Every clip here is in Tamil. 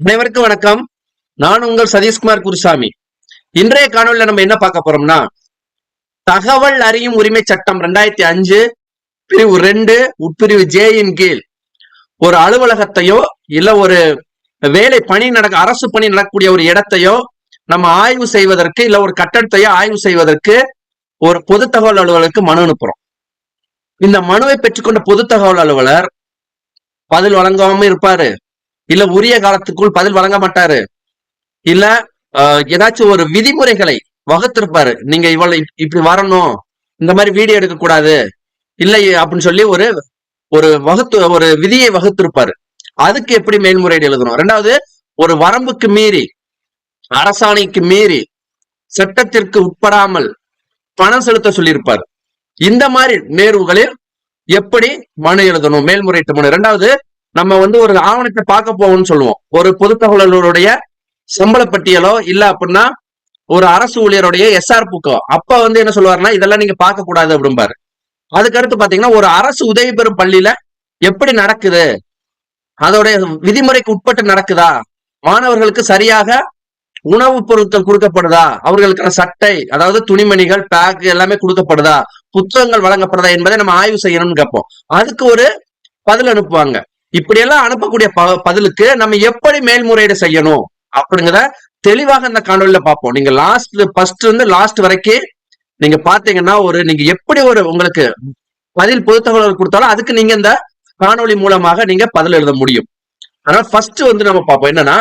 அனைவருக்கும் வணக்கம். நான் உங்கள் சதீஷ்குமார் குருசாமி. இன்றைய காணொலியில நம்ம என்ன பார்க்க போறோம்னா தகவல் அறியும் உரிமை சட்டம் ரெண்டாயிரத்தி அஞ்சு பிரிவு ரெண்டு உட்பிரிவு ஜேயின் கீழ். ஒரு அலுவலகத்தையோ இல்ல ஒரு வேலை பணி நடக்க அரசு பணி நடக்கக்கூடிய ஒரு இடத்தையோ நம்ம ஆய்வு செய்வதற்கு இல்ல ஒரு கட்டடத்தையோ ஆய்வு செய்வதற்கு ஒரு பொது தகவல் அலுவலருக்கு மனு அனுப்புறோம். இந்த மனுவை பெற்றுக்கொண்ட பொது தகவல் அலுவலர் பதில் வழங்காம இருப்பாரு. இல்ல உரிய காலத்துக்குள் பதில் வழங்க மாட்டாரு. இல்ல ஆஹ், ஏதாச்சும் ஒரு விதிமுறைகளை வகுத்திருப்பாரு. நீங்க இவ்வளவு இப்படி வரணும். இந்த மாதிரி வீடியோ எடுக்க கூடாது இல்லை அப்படின்னு சொல்லி ஒரு ஒரு வகுத்து ஒரு விதியை வகுத்திருப்பாரு. அதுக்கு எப்படி மேல்முறையீடு எழுதணும்? ரெண்டாவது ஒரு வரம்புக்கு மீறி அரசாணைக்கு மீறி சட்டத்திற்கு உட்படாமல் பணம் செலுத்த சொல்லியிருப்பார். இந்த மாதிரி நேர்வுகளில் எப்படி மனு எழுதணும்? மேல்முறையீட்டு மனு. ரெண்டாவது நம்ம வந்து ஒரு ஆவணத்தை பார்க்க போவோம்னு சொல்லுவோம். ஒரு பொது தகவலருடைய சம்பள பட்டியலோ இல்ல அப்படின்னா ஒரு அரசு ஊழியருடைய எஸ்ஆர் புக்கோ. அப்ப வந்து என்ன சொல்லுவாருன்னா இதெல்லாம் நீங்க பார்க்க கூடாது அப்படிம்பாரு அதுக்கடுத்து பாத்தீங்கன்னா ஒரு அரசு உதவி பெறும் பள்ளியில எப்படி நடக்குது? அதோடைய விதிமுறைக்கு உட்பட்டு நடக்குதா? மாணவர்களுக்கு சரியாக உணவுப் பொருட்கள் கொடுக்கப்படுதா? அவர்களுக்கான சட்டை அதாவது துணிமணிகள் பேக் எல்லாமே கொடுக்கப்படுதா? புத்தகங்கள் வழங்கப்படுதா என்பதை நம்ம ஆய்வு செய்யணும்னு கேட்போம் அதுக்கு ஒரு பதில் அனுப்புவாங்க. இப்படியெல்லாம் அனுப்பக்கூடிய ப- பதிலுக்கு நம்ம எப்படி மேல்முறையீடு செய்யணும்? அப்படிங்கிறத தெளிவாக இந்த காணொலியில பார்ப்போம். நீங்க லாஸ்ட் ஃபர்ஸ்ட் இருந்து லாஸ்ட் வரைக்கும் நீங்க பாத்தீங்கன்னா ஒரு நீங்க எப்படி ஒரு உங்களுக்கு பதில் பொது தகவல் கொடுத்தாலும் அதுக்கு நீங்க இந்த காணொலி மூலமாக நீங்க பதில் எழுத முடியும். அதனால ஃபர்ஸ்ட் வந்து நம்ம பார்ப்போம். என்னன்னா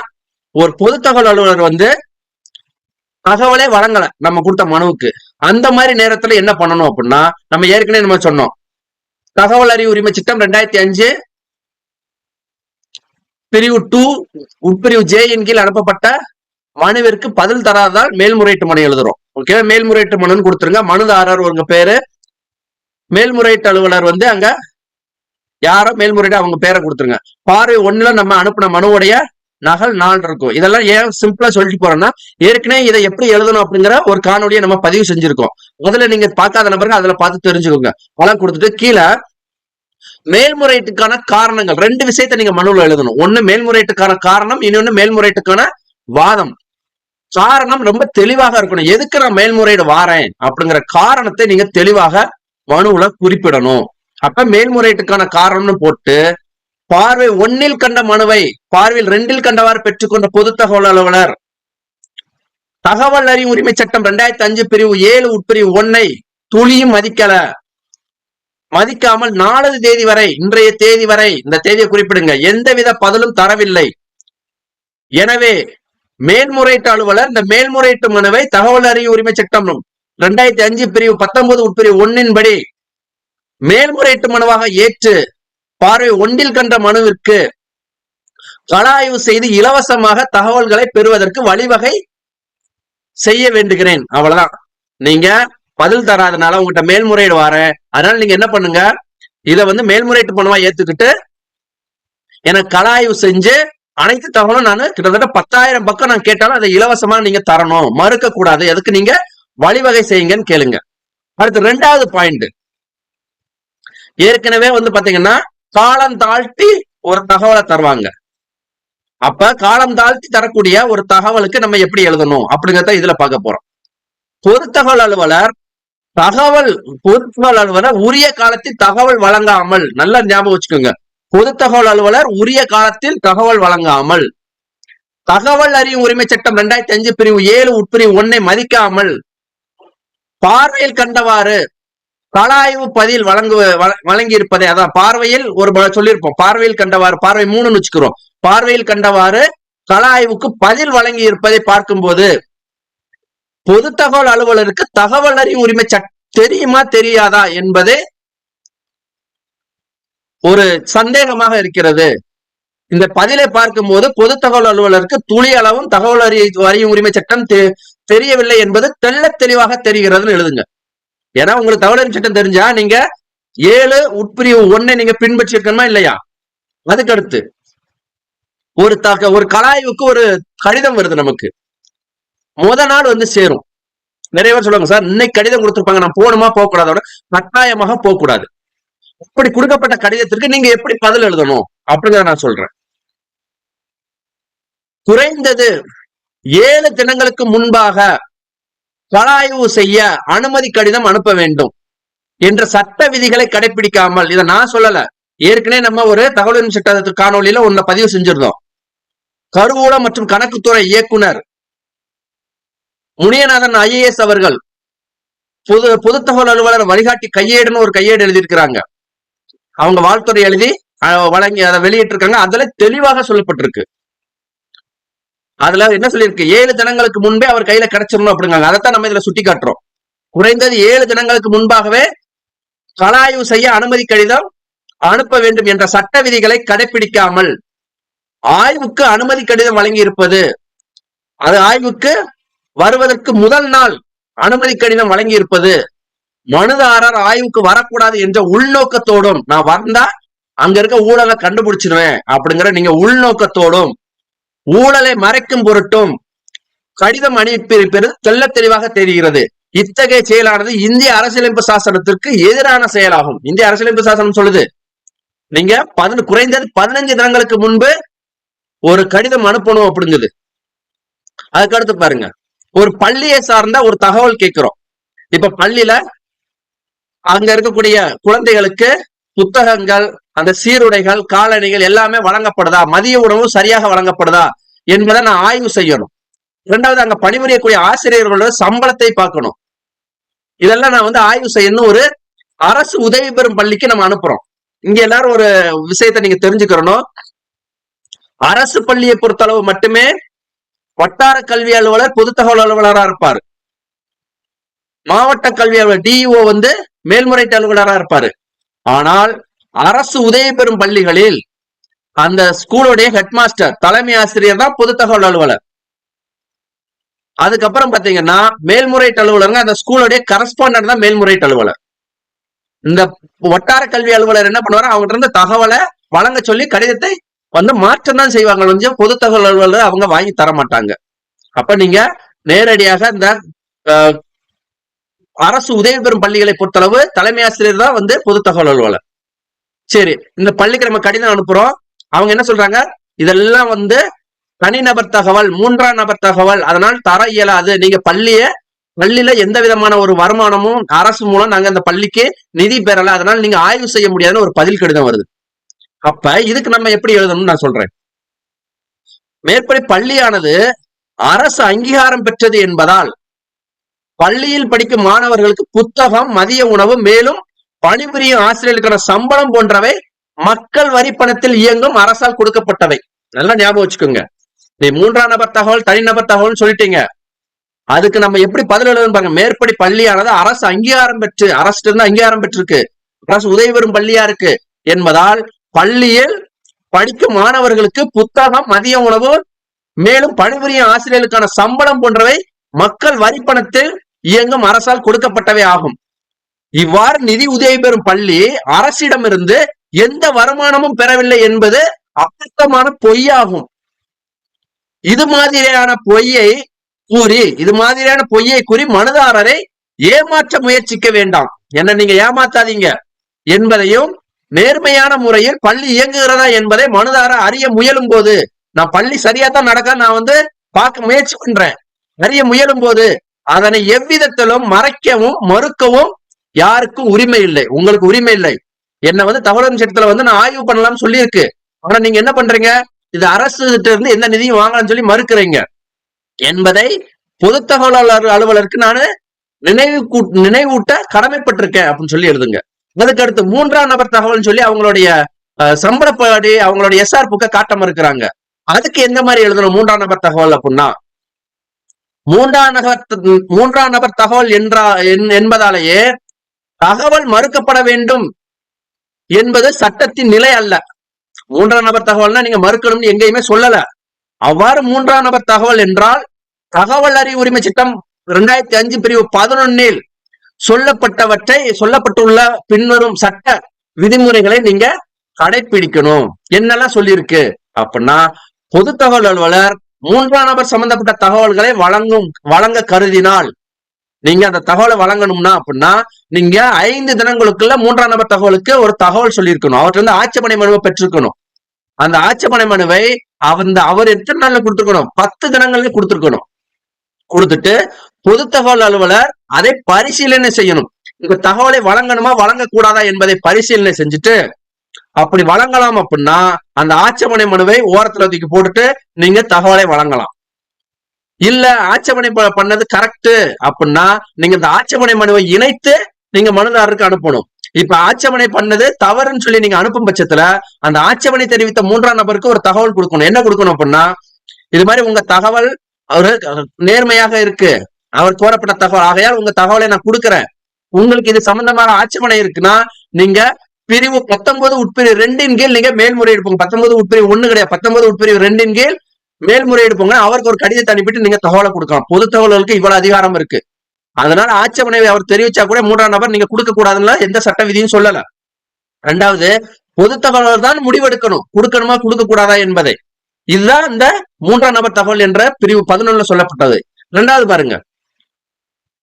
ஒரு பொது தகவல் அலுவலர் வந்து தகவலே வழங்கல நம்ம கொடுத்த மனுவுக்கு. அந்த மாதிரி நேரத்துல என்ன பண்ணணும் அப்படின்னா நம்ம ஏற்கனவே நம்ம சொன்னோம். தகவல் அறிவு உரிமை சட்டம் ரெண்டாயிரத்தி அஞ்சு பிரிவு டூ உட்பிரிவு ஜே இன் கீழ் அனுப்பப்பட்ட மனுவிற்கு பதில் தராததால் மேல்முறையீட்டு மனு எழுதுறோம். ஓகே மேல்முறையீட்டு மனுன்னு கொடுத்துருங்க. மனுதாரர் உங்க பேரு. மேல்முறையீட்டு அலுவலர் வந்து அங்க யாரோ மேல்முறையீடு அவங்க பேரை கொடுத்துருங்க. பார்வை ஒண்ணுல நம்ம அனுப்பின மனுவுடைய நகல் நாள் இருக்கும். இதெல்லாம் ஏன் சிம்பிளா சொல்லிட்டு போறோம்னா ஏற்கனவே இதை எப்படி எழுதணும் அப்படிங்கிற ஒரு காணொலியை நம்ம பதிவு செஞ்சிருக்கோம். முதல்ல நீங்க பார்க்காத நபருங்க அதுல பார்த்து தெரிஞ்சுக்கோங்க. பலம் கொடுத்துட்டு கீழே மேல்முறையீட்டுக்கான காரணங்கள். ரெண்டு விஷயத்த நீங்க மனுவில் எழுதணும். ஒண்ணு மேல்முறையீட்டுக்கான காரணம் இன்னொன்னு மேல்முறையீட்டுக்கான வாதம். காரணம் ரொம்ப தெளிவாக இருக்கணும். எதுக்கு நான் மேல்முறையீடு வாரேன்? அப்படிங்கிற காரணத்தை நீங்க தெளிவாக மனுவுல குறிப்பிடணும். அப்ப மேல்முறையீட்டுக்கான காரணம்னு போட்டு பார்வை ஒன்னில் கண்ட மனுவை பார்வையில் ரெண்டில் கண்டவாறு பெற்றுக்கொண்ட பொது தகவல் அலுவலர். தகவல் அறிவு உரிமை சட்டம் ரெண்டாயிரத்தி அஞ்சு பிரிவு ஏழு உட்பிரிவு ஒன்னை துளியும் மதிக்கல. மதிக்காமல் நாலாவது தேதி வரை இன்றைய தேதி வரை இந்த தேதியை குறிப்பிடுங்க. எந்தவித பதிலும் தரவில்லை. எனவே மேல்முறையீட்டு அலுவலர் இந்த மேல்முறையீட்டு மனுவை தகவல் அறிவு உரிமை சட்டம் ரெண்டாயிரத்தி அஞ்சு பிரிவு பத்தொன்பது உட்பிரிவு ஒன்னின்படி மேல்முறையீட்டு மனுவாக ஏற்று பார்வை ஒன்றில் கண்ட மனுவிற்கு கள ஆய்வு செய்து இலவசமாக தகவல்களை பெறுவதற்கு வழிவகை செய்ய வேண்டுகிறேன். அவ்வளவுதான். நீங்க பதில் தராதனால உங்ககிட்ட மேல்முறையீடு வரேன் அதனால நீங்க என்ன பண்ணுங்க? இதை வந்து மேல்முறையீட்டு மனுவா ஏத்துக்கிட்டு எனக்கு கலாய்வு செஞ்சு அனைத்து தகவலும் நான் கிட்டத்தட்ட பத்தாயிரம் பக்கம் நான் கேட்டாலும் அதை இலவசமா நீங்க தரணும். மறுக்க கூடாது எதுக்கு நீங்க? வழிவகை செய்யுங்கன்னு கேளுங்க. அடுத்து ரெண்டாவது பாயிண்ட் ஏற்கனவே வந்து பாத்தீங்கன்னா காலம் தாழ்த்தி ஒரு தகவலை தருவாங்க. அப்ப காலம் தாழ்த்தி தரக்கூடிய ஒரு தகவலுக்கு நம்ம எப்படி எழுதணும்? அப்படிங்கறத இதுல பார்க்க போறோம். பொது தகவல் அலுவலர் தகவல் பொது தகவல் அலுவலர் உரிய காலத்தில் தகவல் வழங்காமல் நல்லா ஞாபகம் வச்சுக்கோங்க. பொது தகவல் அலுவலர் உரிய காலத்தில் தகவல் வழங்காமல். தகவல் அறியும் உரிமை சட்டம் ரெண்டாயிரத்தி அஞ்சு பிரிவு ஏழு உட்பிரிவு ஒன்னை மதிக்காமல் பார்வையில் கண்டவாறு கலாய்வு பதில் வழங்கு வழ- வழங்கி இருப்பதை அதான் பார்வையில் ஒரு சொல்லியிருப்போம். பார்வையில் கண்டவாறு பார்வை மூணுன்னு வச்சுக்கிறோம். பார்வையில் கண்டவாறு கலாய்வுக்கு பதில் வழங்கி இருப்பதை பார்க்கும்போது பொது தகவல் அலுவலருக்கு தகவல் அறியும் உரிமை சட் தெரியுமா தெரியாதா என்பது ஒரு சந்தேகமாக இருக்கிறது. இந்த பதிலை பார்க்கும்போது பொது தகவல் அலுவலருக்கு துளி அளவும் தகவல் அறி அறியும் உரிமை சட்டம் தெ- தெரியவில்லை என்பது தெள்ள தெளிவாக தெரிகிறதுன்னு எழுதுங்க. ஏன்னா உங்களுக்கு தகவல் அறிவு சட்டம் தெரிஞ்சா நீங்க ஏழு உட்பிரிவு ஒன்னை நீங்க பின்பற்றிருக்கணுமா இல்லையா? அதுக்கு அடுத்து ஒரு தக ஒரு கலாய்வுக்கு ஒரு கடிதம் வருது நமக்கு. முத நாள் வந்து சேரும். நிறைய பேர் சொல்லுவாங்க சார் இன்னைக்கு கடிதம் கொடுத்துருப்பாங்க நான் போகணுமா போக கூடாதோட கட்டாயமாக போக கூடாது இப்படி கொடுக்கப்பட்ட கடிதத்திற்கு நீங்க எப்படி பதில் எழுதணும்? அப்படிங்கறத நான் சொல்றேன். குறைந்தது ஏழு தினங்களுக்கு முன்பாக கலாய்வு செய்ய அனுமதி கடிதம் அனுப்ப வேண்டும் என்ற சட்ட விதிகளை கடைபிடிக்காமல் இதை நான் சொல்லல. ஏற்கனவே நம்ம ஒரு தகவல் சட்ட காணொலியில ஒன்ன பதிவு செஞ்சிருந்தோம். கருவூலம் மற்றும் கணக்குத்துறை இயக்குனர் முனியநாதன் ஐஏஎஸ் அவர்கள் பொது பொது தகவல் அலுவலர் வழிகாட்டி கையேடுன்னு ஒரு கையேடு எழுதியிருக்கிறாங்க. அவங்க வாழ்த்துறை எழுதி வழங்கி அதை வெளியிட்டிருக்காங்க. அதுல தெளிவாக சொல்லப்பட்டிருக்கு. அதுல என்ன சொல்லியிருக்கு? ஏழு தினங்களுக்கு முன்பே அவர் கையில கிடைச்சிடணும் அப்படிங்காங்க அதைத்தான் நம்ம இதுல சுட்டி காட்டுறோம் குறைந்தது ஏழு தினங்களுக்கு முன்பாகவே கலாய்வு செய்ய அனுமதி கடிதம் அனுப்ப வேண்டும் என்ற சட்ட விதிகளை கடைபிடிக்காமல் ஆய்வுக்கு அனுமதி கடிதம் வழங்கி இருப்பது அது ஆய்வுக்கு வருவதற்கு முதல் நாள் அனுமதி கடிதம் வழங்கி இருப்பது மனுதாரர் ஆய்வுக்கு வரக்கூடாது என்ற உள்நோக்கத்தோடும் நான் வந்தா அங்க இருக்க ஊழலை கண்டுபிடிச்சிருவேன் அப்படிங்கிற நீங்க உள்நோக்கத்தோடும் ஊழலை மறைக்கும் பொருட்டும் கடிதம் அனுப்பியிருப்பது தெல்ல தெளிவாக தெரிகிறது. இத்தகைய செயலானது இந்திய அரசியலமைப்பு சாசனத்திற்கு எதிரான செயலாகும். இந்திய அரசியலமைப்பு சாசனம் சொல்லுது நீங்க பதின குறைந்தது பதினஞ்சு தினங்களுக்கு முன்பு ஒரு கடிதம் அனுப்பணும் அப்படிங்குது. அதுக்கு அடுத்து பாருங்க. ஒரு பள்ளியை சார்ந்த ஒரு தகவல் கேட்கிறோம். இப்ப பள்ளியில அங்க இருக்கக்கூடிய குழந்தைகளுக்கு புத்தகங்கள் அந்த சீருடைகள் காலணிகள் எல்லாமே வழங்கப்படுதா? மதிய உணவு சரியாக வழங்கப்படுதா? என்பதை நான் ஆய்வு செய்யணும். இரண்டாவது அங்க பணிபுரியக்கூடிய ஆசிரியர்களோட சம்பளத்தை பார்க்கணும். இதெல்லாம் நான் வந்து ஆய்வு செய்யணும். ஒரு அரசு உதவி பெறும் பள்ளிக்கு நம்ம அனுப்புறோம். இங்க எல்லாரும் ஒரு விஷயத்தை நீங்க தெரிஞ்சுக்கிறணும். அரசு பள்ளியை பொறுத்தளவு மட்டுமே வட்டார கல்வி அலுவலர் பொது தகவல் அலுவலரா இருப்பாரு. மாவட்ட கல்வி அலுவலர் டிஇஓ வந்து மேல்முறையீட்டு அலுவலரா இருப்பாரு. ஆனால் அரசு உதவி பெறும் பள்ளிகளில் அந்த ஸ்கூலுடைய ஹெட் மாஸ்டர் தலைமை ஆசிரியர் தான் பொது தகவல் அலுவலர். அதுக்கப்புறம் பாத்தீங்கன்னா மேல்முறையீட்டு அலுவலருங்க அந்த ஸ்கூலுடைய கரஸ்பாண்டன்ட் தான் மேல்முறையீட்டு அலுவலர். இந்த வட்டார கல்வி அலுவலர் என்ன பண்ணுவாரு? அவங்க இருந்து தகவலை வழங்க சொல்லி கடிதத்தை வந்து மாற்றம் தான் செய்வாங்க வந்து பொது தகவல் அவங்க வாங்கி தர மாட்டாங்க அப்ப நீங்க நேரடியாக இந்த அரசு உதவி பெறும் பள்ளிகளை பொறுத்தளவு தலைமை ஆசிரியர் தான் வந்து பொது தகவல் அலுவலர். சரி இந்த பள்ளிக்கு நம்ம கடிதம் அனுப்புறோம். அவங்க என்ன சொல்றாங்க? இதெல்லாம் வந்து தனிநபர் தகவல் மூன்றாம் நபர் தகவல். அதனால் தர இயலாது. நீங்க பள்ளிய பள்ளியில எந்த விதமான ஒரு வருமானமும் அரசு மூலம் நாங்க அந்த பள்ளிக்கு நிதி பெறல. அதனால நீங்க ஆய்வு செய்ய முடியாதுன்னு ஒரு பதில் கடிதம் வருது. அப்ப இதுக்கு நம்ம எப்படி எழுதணும்னு நான் சொல்றேன். மேற்படி பள்ளியானது அரசு அங்கீகாரம் பெற்றது என்பதால் பள்ளியில் படிக்கும் மாணவர்களுக்கு புத்தகம் மதிய உணவு மேலும் பணிபுரியும் ஆசிரியர்களுக்கான சம்பளம் போன்றவை மக்கள் வரி பணத்தில் இயங்கும் அரசால் கொடுக்கப்பட்டவை. நல்லா ஞாபகம் வச்சுக்கோங்க. நீ மூன்றாம் நபர் தகவல் தனிநபர் தகவல் சொல்லிட்டீங்க. அதுக்கு நம்ம எப்படி பதில் எழுதணும் பாருங்க. மேற்படி பள்ளியானது அரசு அங்கீகாரம் பெற்று அரசு இருந்து அங்கீகாரம் பெற்றிருக்கு. அரசு உதவி பெறும் பள்ளியா இருக்கு என்பதால் பள்ளியில் படிக்கும் மாணவர்களுக்கு புத்தகம் மதிய உணவு மேலும் பணிபுரியும் ஆசிரியர்களுக்கான சம்பளம் போன்றவை மக்கள் வரிப்பணத்தில் இயங்கும் அரசால் கொடுக்கப்பட்டவை ஆகும். இவ்வாறு நிதி உதவி பெறும் பள்ளி அரசிடமிருந்து எந்த வருமானமும் பெறவில்லை என்பது அபத்தமான பொய்யாகும். இது மாதிரியான பொய்யை கூறி இது மாதிரியான பொய்யை கூறி மனுதாரரை ஏமாற்ற முயற்சிக்க வேண்டாம். என்ன நீங்க ஏமாத்தாதீங்க என்பதையும் நேர்மையான முறையில் பள்ளி இயங்குகிறதா என்பதை மனுதாரர் அறிய முயலும் போது நான் பள்ளி சரியா தான் நடக்க நான் வந்து பார்க்க முயற்சி பண்றேன். அறிய முயலும் போது அதனை எவ்விதத்திலும் மறைக்கவும் மறுக்கவும் யாருக்கும் உரிமை இல்லை. உங்களுக்கு உரிமை இல்லை. என்ன வந்து தகவல் சட்டத்துல வந்து நான் ஆய்வு பண்ணலாம்னு சொல்லியிருக்கு. ஆனா நீங்க என்ன பண்றீங்க? இது அரசு கிட்ட இருந்து எந்த நிதியும் வாங்கலாம்னு சொல்லி மறுக்கிறீங்க. என்பதை பொது தகவலாளர் அலுவலருக்கு நான் நினைவு கூ- நினைவூட்ட கடமைப்பட்டிருக்கேன் அப்படின்னு சொல்லி எழுதுங்க. அதுக்கு அடுத்து மூன்றாம் நபர் தகவல் சொல்லி அவங்களுடைய அஹ், சம்பளப்படி அவங்களுடைய எஸ்ஆர் புக்கை காட்ட மறுக்கிறாங்க அதுக்கு எந்த மாதிரி எழுதணும் மூன்றாம் நபர் தகவல் அப்படின்னா? மூன்றாம் நபர் மூன்றாம் நபர் தகவல் என்றா என்- என்பதாலேயே தகவல் மறுக்கப்பட வேண்டும் என்பது சட்டத்தின் நிலை அல்ல. மூன்றாம் நபர் தகவல்னா நீங்க மறுக்கணும்னு எங்கேயுமே சொல்லல. அவ்வாறு மூன்றாம் நபர் தகவல் என்றால் தகவல் அறிவு உரிமை சட்டம் இரண்டாயிரத்தி அஞ்சு பிரிவு பதினொன்னில் சொல்லப்பட்டவற்றை சொல்லப்பட்டுள்ள பின்வரும் சட்ட விதிமுறைகளை நீங்க கடைபிடிக்கணும் என்னெல்லாம் சொல்லியிருக்கு? அப்படின்னா பொது தகவல் அலுவலர் மூன்றாம் நபர் சம்பந்தப்பட்ட தகவல்களை வழங்கும் வழங்க கருதினால் நீங்க அந்த தகவலை வழங்கணும்னா அப்படின்னா நீங்க ஐந்து தினங்களுக்குள்ள மூன்றாம் நபர் தகவலுக்கு ஒரு தகவல் சொல்லியிருக்கணும். அவர்கிட்ட இருந்து ஆட்சேபனை மனுவை பெற்றிருக்கணும். அந்த ஆட்சேபனை மனுவை அந்த அவர் எத்தனை நாள்ல கொடுத்துருக்கணும்? பத்து தினங்கள்ல கொடுத்துருக்கணும். கொடுத்துட்டு பொது தகவல் அலுவலர் அதை பரிசீலனை செய்யணும். இந்த தகவலை வழங்கணுமா வழங்கக்கூடாதா என்பதை பரிசீலனை செஞ்சுட்டு அப்படி வழங்கலாம் அப்படின்னா அந்த ஆட்சேபனை மனுவை ஓரத்துல தூக்கி போட்டுட்டு நீங்க தகவலை வழங்கலாம். இல்ல ஆட்சேபனை ப- பண்ணது கரெக்ட் அப்படின்னா நீங்க இந்த ஆட்சேபனை மனுவை இணைத்து நீங்க மனுதாரருக்கு அனுப்பணும். இப்ப ஆட்சேபனை பண்ணது தவறுன்னு சொல்லி நீங்க அனுப்பும் பட்சத்துல அந்த ஆட்சேபனை தெரிவித்த மூன்றாம் நபருக்கு ஒரு தகவல் கொடுக்கணும். என்ன கொடுக்கணும் அப்படின்னா இது மாதிரி உங்க தகவல் ஒரு நேர்மையாக இருக்கு. அவர் கோரப்பட்ட தகவல். ஆகையால் உங்க தகவலை நான் கொடுக்குறேன். உங்களுக்கு இது சம்பந்தமான ஆட்சேபனை இருக்குன்னா நீங்க பிரிவு பத்தொன்பது உட்பிரிவு ரெண்டின் கீழ் நீங்க மேல்முறையீடு போங்க பத்தொன்பது உட்பிரிவு ஒண்ணு கிடையாது. பத்தொன்பது உட்பிரிவு ரெண்டின் கீழ் மேல்முறையீடு போங்க அவருக்கு ஒரு கடிதத்தை அனுப்பிட்டு நீங்க தகவலை கொடுக்கலாம். பொது தகவல்களுக்கு இவ்வளவு அதிகாரம் இருக்கு. அதனால ஆட்சேபனை அவர் தெரிவிச்சா கூட மூன்றாம் நபர் நீங்க கொடுக்க கூடாதுன்னு எந்த சட்ட விதியும் சொல்லல. ரெண்டாவது பொது தகவல் தான் முடிவெடுக்கணும். கொடுக்கணுமா கொடுக்க கூடாதா என்பதை. இதுதான் இந்த மூன்றாம் நபர் தகவல் என்ற பிரிவு பதினொன்னுல சொல்லப்பட்டது. ரெண்டாவது பாருங்க.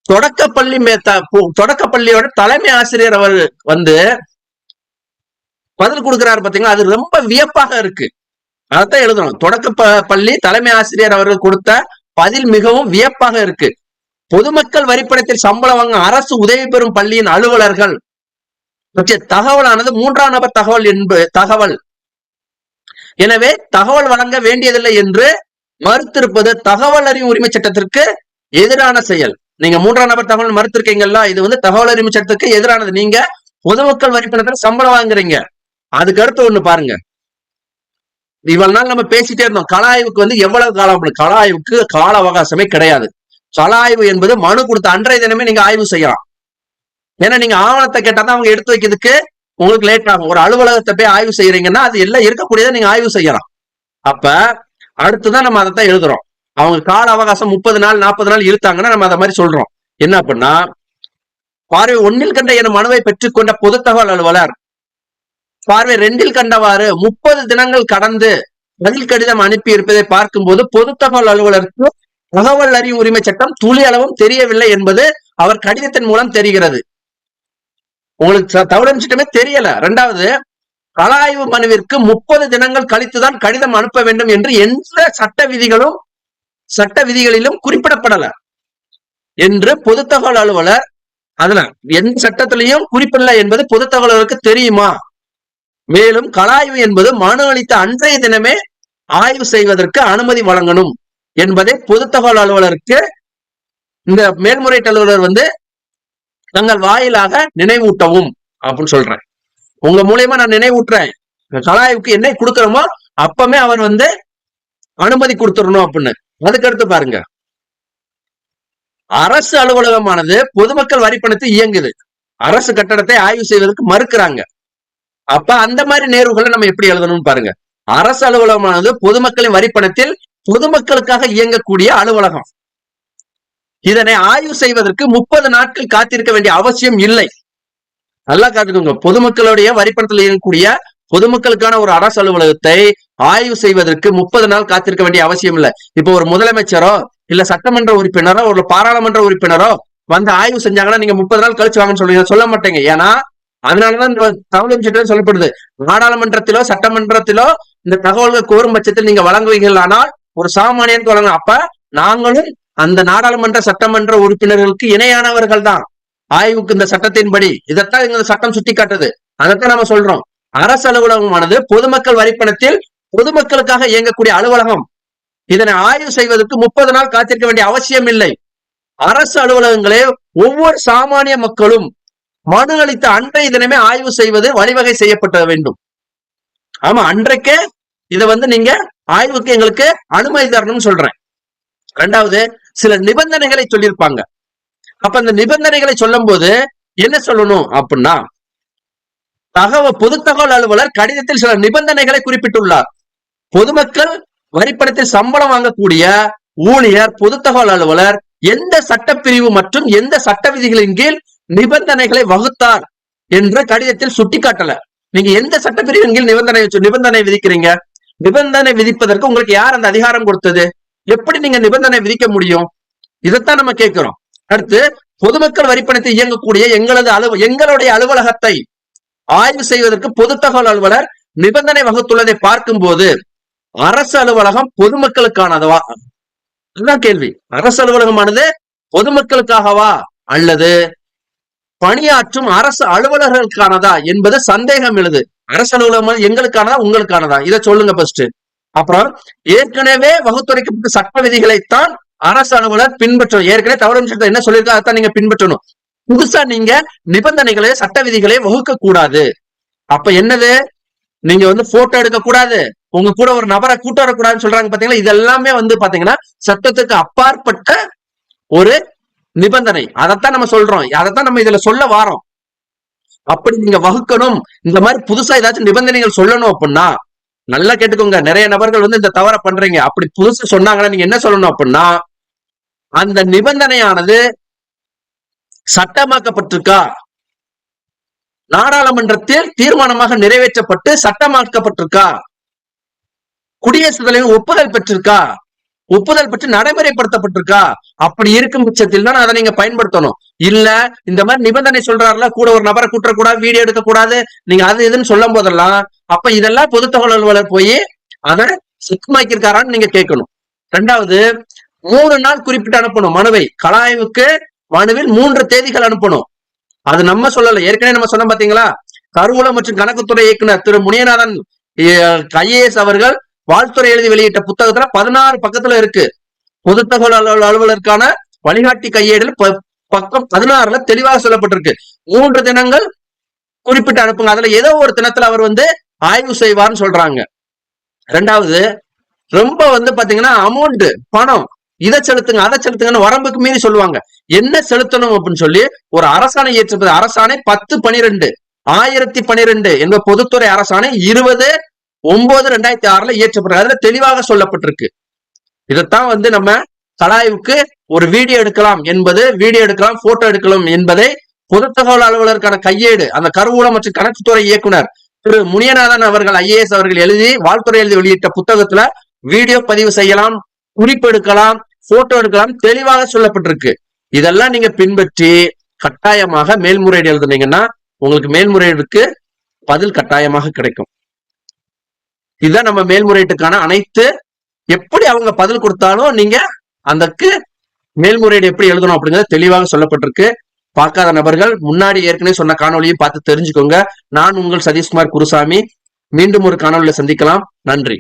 தொடக்கப்பள்ளி மே- தொடக்கப்பள்ளியோட தலைமை ஆசிரியர் அவர் வந்து பதில் கொடுக்கிறாரு பாத்தீங்களா? அது ரொம்ப வியப்பாக இருக்கு. அதைத்தான் எழுதணும். தொடக்க பள்ளி தலைமை ஆசிரியர் அவர்கள் கொடுத்த பதில் மிகவும் வியப்பாக இருக்கு. பொதுமக்கள் வரிப்பணத்தில் சம்பளம் வாங்க அரசு உதவி பெறும் பள்ளியின் அலுவலர்கள். பற்றிய தகவலானது மூன்றாம் நபர் தகவல் என்பது தகவல். எனவே தகவல் வழங்க வேண்டியதில்லை என்று மறுத்திருப்பது தகவல் அறியும் உரிமை சட்டத்திற்கு எதிரான செயல். நீங்க மூன்றாம் நபர் தகவல் மறுத்திருக்கீங்களா இது வந்து தகவல் அறிவு சட்டத்துக்கு எதிரானது. நீங்க பொதுமக்கள் வரிப்பினத்துல சம்பளம் வாங்குறீங்க. அதுக்கு அடுத்து ஒண்ணு பாருங்க. இவ்வளவு நாள் நம்ம பேசிட்டே இருந்தோம். கள ஆய்வுக்கு வந்து எவ்வளவு காலம் கலாய்வுக்கு கள ஆய்வுக்கு கால அவகாசமே கிடையாது. கள ஆய்வு என்பது மனு கொடுத்த அன்றைய தினமே நீங்க ஆய்வு செய்யலாம். ஏன்னா நீங்க ஆவணத்தை கேட்டாதான் அவங்க எடுத்து வைக்கிறதுக்கு உங்களுக்கு லேட் ஆகும். ஒரு அலுவலகத்தை போய் ஆய்வு செய்யறீங்கன்னா அது எல்லாம் இருக்கக்கூடியதை நீங்க ஆய்வு செய்யலாம். அப்ப அடுத்துதான் நம்ம அதைத்தான் எழுதுறோம். அவங்க கால அவகாசம் முப்பது நாள் நாற்பது நாள் இழுத்தாங்கன்னா நம்ம அதை மாதிரி சொல்றோம். என்ன அப்படின்னா பார்வை ஒன்னில் கண்ட என மனுவை பெற்றுக்கொண்ட பொது தகவல் அலுவலர். பார்வை ரெண்டில் கண்டவாறு முப்பது தினங்கள் கடந்து பதில் கடிதம் அனுப்பி இருப்பதை பார்க்கும்போது பொது தகவல் அலுவலருக்கு தகவல் அறியும் உரிமை சட்டம் துளி அளவும் தெரியவில்லை என்பது அவர் கடிதத்தின் மூலம் தெரிகிறது. உங்களுக்கு த- தகவல் சட்டமே தெரியல. ரெண்டாவது கலாய்வு ஆய்வு மனுவிற்கு முப்பது தினங்கள் கழித்துதான் கடிதம் அனுப்ப வேண்டும் என்று எந்த சட்ட விதிகளும் சட்ட விதிகளிலும் குறிப்பிடப்படல என்று பொது தகவல் அலுவலர் அதுல எந்த சட்டத்திலையும் குறிப்பிடல என்பது பொது தகவலருக்கு தெரியுமா? மேலும் கலாய்வு என்பது மனு அளித்த அன்றைய தினமே ஆய்வு செய்வதற்கு அனுமதி வழங்கணும் என்பதை பொது தகவல் அலுவலருக்கு இந்த மேல்முறையீட்டு அலுவலர் வந்து தங்கள் வாயிலாக நினைவூட்டவும் அப்படின்னு சொல்றேன். உங்க மூலியமா நான் நினைவூட்டுறேன். கலாய்வுக்கு என்ன கொடுக்கறோமோ அப்பமே அவர் வந்து அனுமதி கொடுத்துடணும் அப்படின்னு. அதுக்கடுத்து பாருங்க. அரசு அலுவலகமானது பொதுமக்கள் வரிப்பணத்தை இயங்குது. அரசு கட்டடத்தை ஆய்வு செய்வதற்கு மறுக்கிறாங்க. அப்ப அந்த மாதிரி நேர்வுகளை நம்ம எப்படி எழுதணும்னு பாருங்க. அரசு அலுவலகமானது பொதுமக்களின் வரிப்பணத்தில் பொதுமக்களுக்காக இயங்கக்கூடிய அலுவலகம். இதனை ஆய்வு செய்வதற்கு முப்பது நாட்கள் காத்திருக்க வேண்டிய அவசியம் இல்லை. நல்லா காத்துக்கோங்க. பொதுமக்களுடைய வரிப்பணத்தில் இயங்கக்கூடிய பொதுமக்களுக்கான ஒரு அரசு அலுவலகத்தை ஆய்வு செய்வதற்கு முப்பது நாள் காத்திருக்க வேண்டிய அவசியம் இல்லை. இப்போ ஒரு முதலமைச்சரோ இல்ல சட்டமன்ற உறுப்பினரோ ஒரு பாராளுமன்ற உறுப்பினரோ வந்து ஆய்வு செஞ்சாங்கன்னா நீங்க முப்பது நாள் கழிச்சு வாங்கன்னு சொல்லுவீங்க சொல்ல மாட்டேங்க. ஏன்னா அதனாலதான் இந்த தகவல் சட்டம் சொல்லப்படுது. நாடாளுமன்றத்திலோ சட்டமன்றத்திலோ இந்த தகவல்கள் கோரும் பட்சத்தில் நீங்க வழங்குவீர்கள். ஆனால் ஒரு சாமானியனுக்கு வழங்க அப்ப நாங்களும் அந்த நாடாளுமன்ற சட்டமன்ற உறுப்பினர்களுக்கு இணையானவர்கள் தான். ஆய்வுக்கு இந்த சட்டத்தின்படி. இதைத்தான் இந்த சட்டம் சுட்டி காட்டுது அதைத்தான் நம்ம சொல்றோம். அரசு அலுவலகமானது பொதுமக்கள் வரிப்பணத்தில் பொதுமக்களுக்காக இயங்கக்கூடிய அலுவலகம். இதனை ஆய்வு செய்வதற்கு முப்பது நாள் காத்திருக்க வேண்டிய அவசியம் இல்லை. அரசு அலுவலகங்களே ஒவ்வொரு சாமானிய மக்களும் மனு அளித்த அன்றைய தினமே ஆய்வு செய்வது வழிவகை செய்யப்பட வேண்டும். ஆமா அன்றைக்கே இதை வந்து நீங்க ஆய்வுக்கு எங்களுக்கு அனுமதி தரணும்னு சொல்றேன். ரெண்டாவது சில நிபந்தனைகளை சொல்லியிருப்பாங்க. அப்ப அந்த நிபந்தனைகளை சொல்லும் போது என்ன சொல்லணும் அப்படின்னா தகவல் பொது தகவல் அலுவலர் கடிதத்தில் சில நிபந்தனைகளை குறிப்பிட்டுள்ளார். பொதுமக்கள் வரிப்பணத்தில் சம்பளம் வாங்கக்கூடிய ஊழியர் பொது தகவல் அலுவலர் எந்த சட்டப்பிரிவு மற்றும் எந்த சட்ட விதிகளின் கீழ் நிபந்தனைகளை வகுத்தார் என்று கடிதத்தில் சுட்டிக்காட்டல. நீங்க எந்த சட்டப்பிரிவின் கீழ் நிபந்தனை நிபந்தனை விதிக்கிறீங்க? நிபந்தனை விதிப்பதற்கு உங்களுக்கு யார் அந்த அதிகாரம் கொடுத்தது? எப்படி நீங்க நிபந்தனை விதிக்க முடியும்? இதைத்தான் நம்ம கேட்கிறோம். அடுத்து பொதுமக்கள் வரிப்பணத்தை இயங்கக்கூடிய எங்களது அலுவ எங்களுடைய அலுவலகத்தை ஆய்வு செய்வதற்கு பொது தகவல் அலுவலர் நிபந்தனை வகுத்துள்ளதை பார்க்கும் போது அரசு அலுவலகம் பொதுமக்களுக்கானதவா? அதுதான் கேள்வி. அரசு அலுவலகமானது பொதுமக்களுக்காகவா அல்லது பணியாற்றும் அரசு அலுவலர்களுக்கானதா என்பது சந்தேகம் எழுது. அரசு அலுவலகம் எங்களுக்கானதா உங்களுக்கானதா? இதை சொல்லுங்க ஃபர்ஸ்ட் அப்புறம் ஏற்கனவே வகுத்துரைக்கப்பட்ட சட்ட விதிகளைத்தான் அரசு அலுவலர் பின்பற்றணும். ஏற்கனவே தவறு என்ன சொல்லியிருக்கா அதான் நீங்க பின்பற்றணும். புதுசா நீங்க நிபந்தனைகளை சட்ட விதிகளை வகுக்க கூடாது. அப்ப என்னது? நீங்க வந்து போட்டோ எடுக்க கூடாது. உங்க கூட ஒரு நபரை கூட்ட வரக்கூடாதுன்னு சொல்றாங்க பாத்தீங்களா? இது எல்லாமே வந்து பாத்தீங்கன்னா சட்டத்துக்கு அப்பாற்பட்ட ஒரு நிபந்தனை. அதைத்தான் நம்ம சொல்றோம். அதைத்தான் நம்ம இதுல சொல்ல வாரோம். அப்படி நீங்க வகுக்கணும். இந்த மாதிரி புதுசா ஏதாச்சும் நிபந்தனைகள் சொல்லணும் அப்படின்னா நல்லா கேட்டுக்கோங்க. நிறைய நபர்கள் வந்து இந்த தவறை பண்றீங்க. அப்படி புதுசா சொன்னாங்கன்னா நீங்க என்ன சொல்லணும் அப்படின்னா அந்த நிபந்தனையானது சட்டமாக்கப்பட்டிருக்கா? நாடாளுமன்றத்தில் தீர்மானமாக நிறைவேற்றப்பட்டு சட்டமாக்கப்பட்டிருக்கா? குடியரசுத் தலைவர் ஒப்புதல் பெற்றிருக்கா? ஒப்புதல் பெற்று நடைமுறைப்படுத்தப்பட்டிருக்கா? அப்படி இருக்கும் பட்சத்தில் தான் அதை நீங்க பயன்படுத்தணும். இல்ல இந்த மாதிரி நிபந்தனை சொல்றாருல கூட ஒரு நபரை கூட்டக்கூடாது வீடியோ எடுக்க கூடாது நீங்க அது இதுன்னு சொல்லும் போதெல்லாம் அப்ப இதெல்லாம் பொது தகவல் அலுவலர் போய் அதை சிக்கமாக்கியிருக்காரான்னு நீங்க கேட்கணும். ரெண்டாவது மூணு நாள் குறிப்பிட்டு அனுப்பணும் மனுவை. கலாய்வுக்கு மனுவில் மூன்று தேதிகள் அனுப்பணும். அது நம்ம சொல்லல. ஏற்கனவே நம்ம சொன்னோம் பாத்தீங்களா? கருவூலம் மற்றும் கணக்குத்துறை இயக்குனர் திரு முனியநாதன் ஐஏஎஸ் அவர்கள் வாழ்த்துறை எழுதி வெளியிட்ட புத்தகத்துல பதினாறு பக்கத்துல இருக்கு. பொது தகவல் அலுவலருக்கான வழிகாட்டி கையேடில் பக்கம் பதினாறுல தெளிவாக சொல்லப்பட்டிருக்கு. மூன்று தினங்கள் குறிப்பிட்டு அனுப்புங்க. அதுல ஏதோ ஒரு தினத்துல அவர் வந்து ஆய்வு செய்வார்னு சொல்றாங்க. ரெண்டாவது ரொம்ப வந்து பாத்தீங்கன்னா அமௌண்ட் பணம் இதை செலுத்துங்க அதை செலுத்துங்கன்னு வரம்புக்கு மீறி சொல்லுவாங்க. என்ன செலுத்தணும் அப்படின்னு சொல்லி ஒரு அரசாணை ஏற்றப்பது அரசாணை பத்து பனிரெண்டு ஆயிரத்தி பனிரெண்டு என்ற பொதுத்துறை அரசாணை இருபது ஒன்பது ரெண்டாயிரத்தி ஆறுல இயற்றப்பட்டது. அதுல தெளிவாக சொல்லப்பட்டிருக்கு. இதைத்தான் வந்து நம்ம கலாய்வுக்கு ஒரு வீடியோ எடுக்கலாம் என்பது வீடியோ எடுக்கலாம் போட்டோ எடுக்கலாம் என்பதை பொது தகவல் அலுவலருக்கான கையேடு அந்த கருவூலம் மற்றும் கணக்குத்துறை இயக்குனர் திரு முனியநாதன் அவர்கள் ஐஏஎஸ் அவர்கள் எழுதி வாழ்த்துறை எழுதி வெளியிட்ட புத்தகத்துல வீடியோ பதிவு செய்யலாம். குறிப்பு எடுக்கலாம் போட்டோ எடுக்கலாம் தெளிவாக சொல்லப்பட்டிருக்கு. இதெல்லாம் நீங்க பின்பற்றி கட்டாயமாக மேல்முறையீடு எழுதுனீங்கன்னா உங்களுக்கு மேல்முறையீடுக்கு பதில் கட்டாயமாக கிடைக்கும். இதுதான் நம்ம மேல்முறையீட்டுக்கான அனைத்து எப்படி அவங்க பதில் கொடுத்தாலும் நீங்க அந்தக்கு மேல்முறையீடு எப்படி எழுதணும் அப்படிங்கிறது தெளிவாக சொல்லப்பட்டிருக்கு. பார்க்காத நபர்கள் முன்னாடி ஏற்கனவே சொன்ன காணொலியும் பார்த்து தெரிஞ்சுக்கோங்க. நான் உங்கள் சதீஷ்குமார் குருசாமி. மீண்டும் ஒரு காணொலியில சந்திக்கலாம். நன்றி.